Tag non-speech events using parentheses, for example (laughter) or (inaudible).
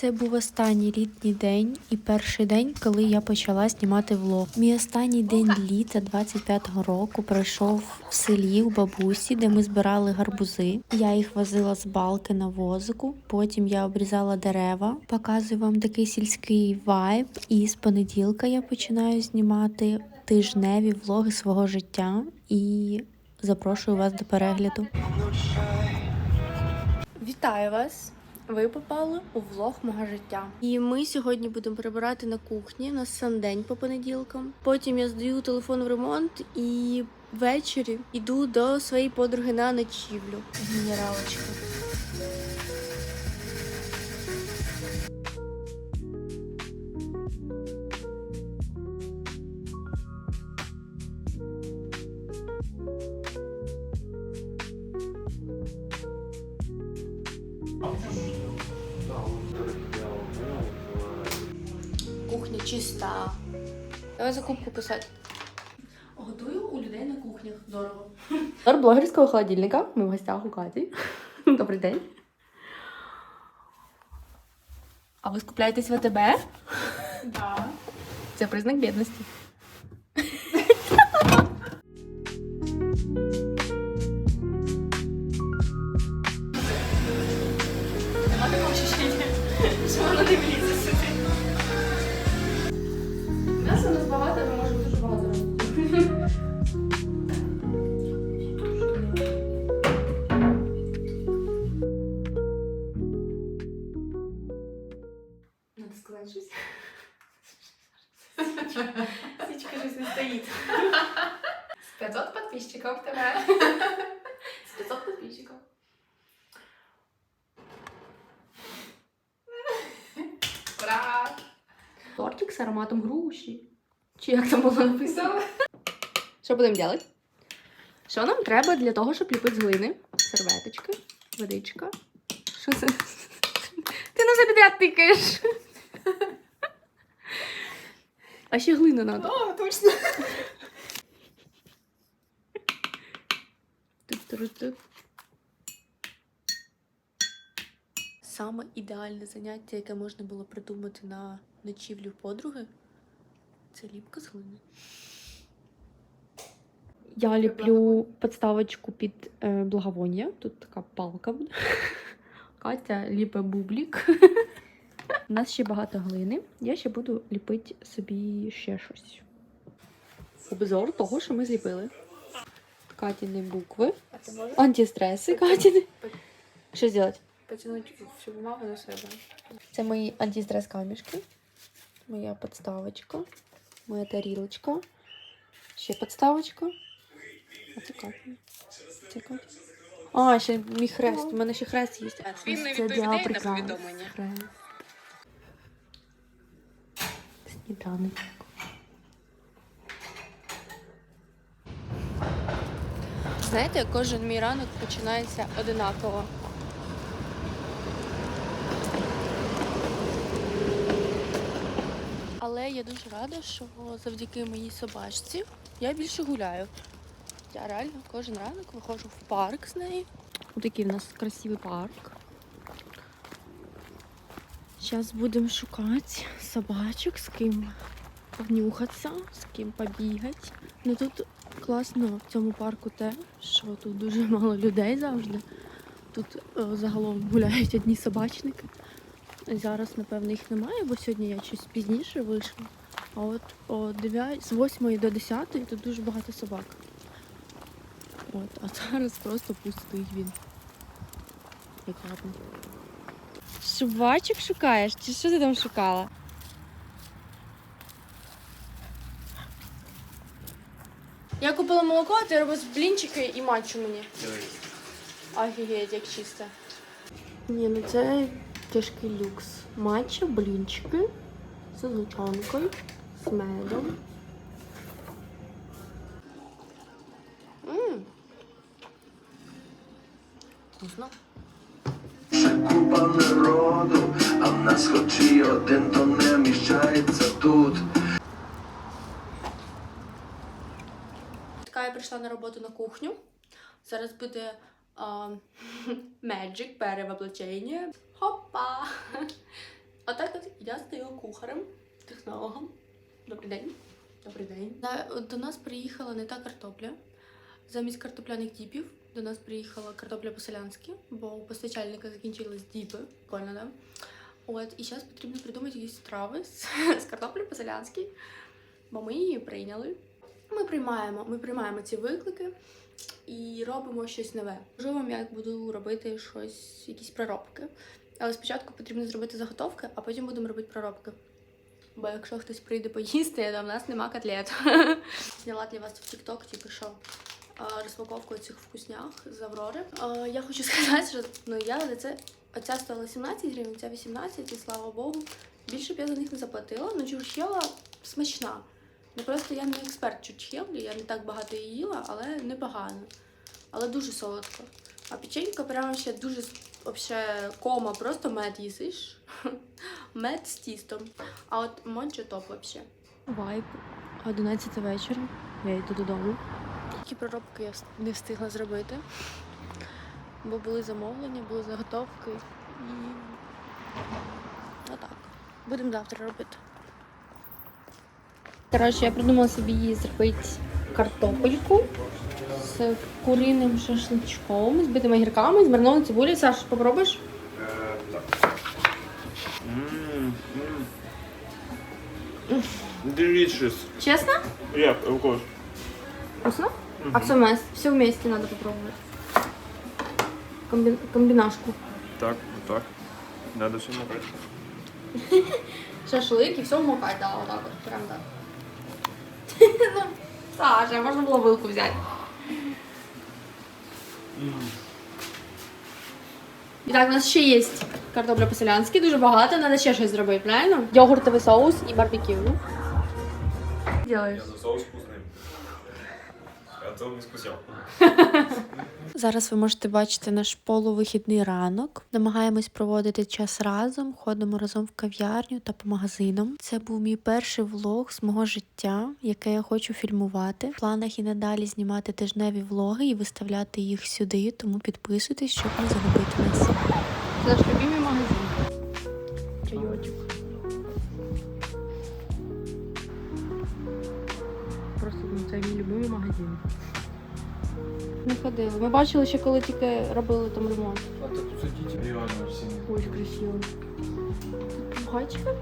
Це був останній літній день і перший день, коли я почала знімати влог. Мій останній день літа 25-го року пройшов в селі у бабусі, де ми збирали гарбузи. Я їх возила з балки на возику. Потім я обрізала дерева. Показую вам такий сільський вайб. І з понеділка я починаю знімати тижневі влоги свого життя і запрошую вас до перегляду. Вітаю вас! Ви попали у влог мого життя. І ми сьогодні будемо прибирати на кухні. У нас сам день по понеділкам. Потім я здаю телефон в ремонт і ввечері йду до своєї подруги на ночівлю. Генералочка. Кухня чиста. Давай закупку писати. Готую у людей на кухнях. Дорого. Тор блогерського холодильника. Ми в гостях у Каті. (laughs) Добрий день. А ви скупляєтесь в АТБ? Да. Це признак бідності. Нема такого ощущення, що воно не влізе Надо сказати щось. Не стоїть. З 500 підписчиків тебе. З 500 підписчиків. Ура! Тортик з ароматом груші. Чи як там було написано? Що будемо робити? Що нам треба для того, щоб ліпити з глини? Серветочки, водичка. Що це? Ти на підряд тикаєш. А ще глина треба. О, точно. Тук-тук-тук. Саме ідеальне заняття, яке можна було придумати на ночівлю подруги, це ліпка з глини. Я ліплю підставочку під е, благовоння. Тут така палка буде. Катя ліпе бублік. У нас ще багато глини. Я ще буду ліпити собі ще щось. Обзор того, що ми зліпили. Катіни букви. А Антистреси Катіни. Що зробити? потягнути всю бумагу на себе? Це мої антистрес камішки. Моя подставочка. Моя тарілочка. Ще подставочка. А це Катя. Це Катя. А, ще мій хрест. У мене ще хрест є. Він не Це відповідає на повідомлення. Хрест. Сніданок. Знаєте, кожен мій ранок починається одинаково. Але я дуже рада, що завдяки моїй собачці я більше гуляю. Я реально кожен ранок виходжу в парк з нею. Ось такий в нас красивий парк. Зараз будемо шукати собачок, з ким внюхатися, з ким побігати. Ну тут класно в цьому парку те, що тут дуже мало людей завжди. Тут е, загалом гуляють одні собачники. Зараз, напевно, їх немає, бо сьогодні я щось пізніше вийшла. А от о 9, з 8 до 10 тут дуже багато собак. От, а зараз просто пустий він. Як гарно. Собачок шукаєш? Чи що ти там шукала? Я купила молоко, а ти робиш блінчики і матчу мені. Офігеть, як чисто. Ні, ну це тяжкий люкс. Матча, блінчики з звичайкою, з медом. Вкусно. Купа народу, а в нас хоч і один, то не вміщається тут. Така я прийшла на роботу на кухню. Зараз буде а, (laughs) Magic. Хопа! (laughs) кухарем, технологом. Добрий день. Добрий день. До нас приїхала не та картопля. Замість картопляних діпів до нас приїхала картопля по-селянськи, бо у постачальника закінчились діпи. Прикольно, да? От, і зараз потрібно придумати якісь страви з, з картоплі по-селянськи, бо ми її прийняли. Ми приймаємо, ми приймаємо ці виклики і робимо щось нове. Вам, як буду робити щось, якісь проробки. Але спочатку потрібно зробити заготовки, а потім будемо робити проробки. Бо якщо хтось прийде поїсти, то в нас нема котлет. (laughs) Зняла для вас в TikTok тільки що розпаковку цих вкуснях з Аврори. Я хочу (laughs) сказати, що ну, я за це оця стоїла 17 гривень, ця 18, і слава Богу. Більше б я за них не заплатила. Ну, чурчхела смачна. Ну просто я не експерт чурчхелі, я не так багато її їла, але непогано. Але дуже солодко. А печенька прямо ще дуже вообще кома, просто мед їсиш. (laughs) Мед з тістом. А от мончо топ вообще. Вайб. 11 вечора. Я йду додому. Які проробки я не встигла зробити. Бо були замовлення, були заготовки і. Отак. Будемо завтра робити. Коротше, я придумала собі її зробити картопельку з куриним шашличком, з битими гірками, з маринованою цибулею. Саш, попробуєш? Delicious. Честно? Yeah, of course. Вкусно? А все вместе, все вместе надо попробовать. Комби... Комбинашку. Так, вот так. Надо все макать. (laughs) Шашлык и все вмокать, да, вот так вот, прям так. (laughs) Ну, Саша, можно было вилку взять. І так, у нас ще є картопля по-селянськи, дуже багато, треба ще щось зробити, правильно? Йогуртовий соус і барбекю. Делаєш? за соус вкусный. А то не скусил. Зараз ви можете бачити наш полувихідний ранок. Намагаємось проводити час разом, ходимо разом в кав'ярню та по магазинам. Це був мій перший влог з мого життя, яке я хочу фільмувати. В планах і надалі знімати тижневі влоги і виставляти їх сюди, тому підписуйтесь, щоб не загубити нас. Наш любимий магазин. Не ходили. Ми бачили ще коли тільки робили там ремонт. А тут сидіть Реально всі. Ой, красиво. Тут Пугачка?